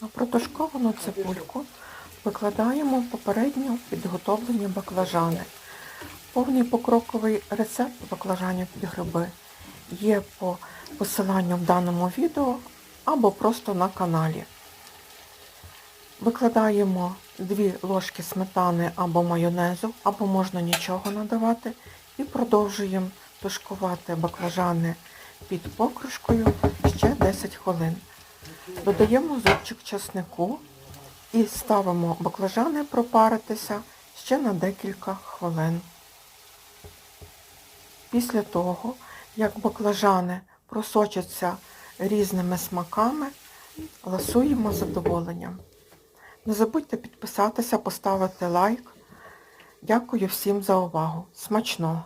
На протушковану цибульку викладаємо попередньо підготовлені баклажани. Повний покроковий рецепт баклажанів під гриби є по посиланню в даному відео або просто на каналі. Викладаємо 2 ложки сметани або майонезу, або можна нічого надавати, і продовжуємо тушкувати баклажани під покришкою ще 10 хвилин. Додаємо зубчик часнику і ставимо баклажани пропаритися ще на декілька хвилин. Після того, як баклажани просочаться різними смаками, ласуємо задоволенням. Не забудьте підписатися, поставити лайк. Дякую всім за увагу. Смачного!